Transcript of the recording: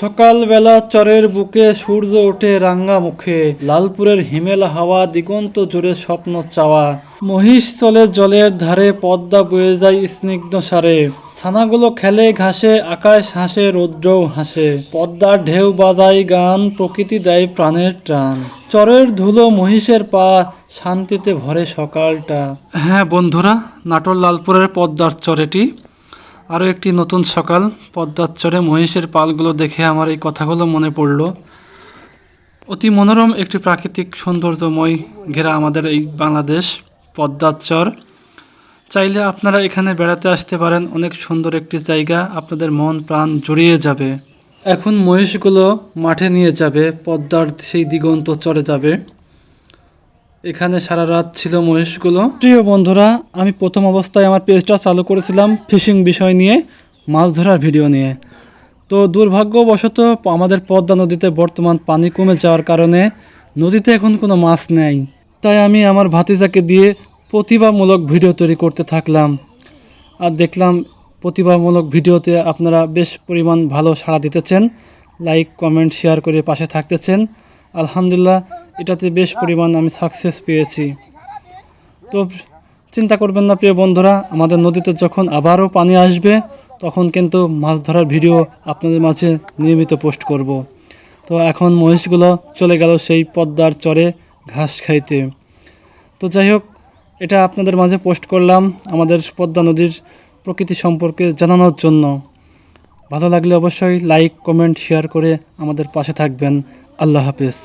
সকালবেলা চরের বুকে সূর্য ওঠে রাঙ্গা মুখে। লালপুরের হিমেল হাওয়া, দিগন্ত জুড়ে স্বপ্ন চাওয়া। মহিষ চলে জলের ধারে পদ্মা বয়ে যায় স্নিগ্ধ সারে। ছানাগুলো খেলে ঘাসে, আকাশ হাসে, রৌদ্রও হাসে। পদ্মার ঢেউ বাজায় গান, প্রকৃতি দেয় প্রাণের টান। চরের ধুলো মহিষের পা, শান্তিতে ভরে সকালটা। হ্যাঁ বন্ধুরা, নাটোর লালপুরের পদ্মার চরেটি আরও একটি নতুন সকাল পদ্মার চরে মহিষের পালগুলো দেখে আমার এই কথাগুলো মনে পড়ল। অতি মনোরম একটি প্রাকৃতিক সৌন্দর্যময় ঘেরা আমাদের এই বাংলাদেশ পদ্মার চর চাইলে আপনারা এখানে বেড়াতে আসতে পারেন, অনেক সুন্দর একটি জায়গা, আপনাদের মন, প্রাণ জড়িয়ে যাবে। এখন মহিষগুলো মাঠে নিয়ে যাবে, পদ্মার সেই দিগন্ত চরে যাবে। এখানে সারা রাত ছিল মহিষগুলো প্রিয় বন্ধুরা, আমি প্রথম অবস্থায় আমার পেজটা চালু করেছিলাম ফিশিং বিষয় নিয়ে, মাছ ধরার ভিডিও নিয়ে। তো দুর্ভাগ্যবশত আমাদের পদ্মা নদীতে বর্তমান পানি কমে যাওয়ার কারণে নদীতে এখন কোনো মাছ নেই। তাই আমি আমার ভাতিজাকে দিয়ে প্রতিভামূলক ভিডিও তৈরি করতে থাকলাম। আর দেখলাম প্রতিভামূলক ভিডিওতে আপনারা বেশ পরিমাণ ভালো সাড়া দিতেছেন, লাইক, কমেন্ট, শেয়ার করে পাশে থাকতেছেন। আলহামদুলিল্লাহ, এটাতে বেশ পরিমাণ আমি সাকসেস পেয়েছি। তো চিন্তা করবেন না প্রিয় বন্ধুরা, আমাদের নদীতে যখন আবারও পানি আসবে, তখন কিন্তু মাছ ধরার ভিডিও আপনাদের মাঝে নিয়মিত পোস্ট করব। তো এখন মহিষগুলো চলে গেল সেই পদ্মার চরে ঘাস খাইতে। তো যাই হোক, এটা আপনাদের মাঝে পোস্ট করলাম আমাদের পদ্মা নদীর প্রকৃতি সম্পর্কে জানানোর জন্য। ভালো লাগলে অবশ্যই লাইক কমেন্ট শেয়ার করে আমাদের পাশে থাকবেন। আল্লাহ হাফেজ।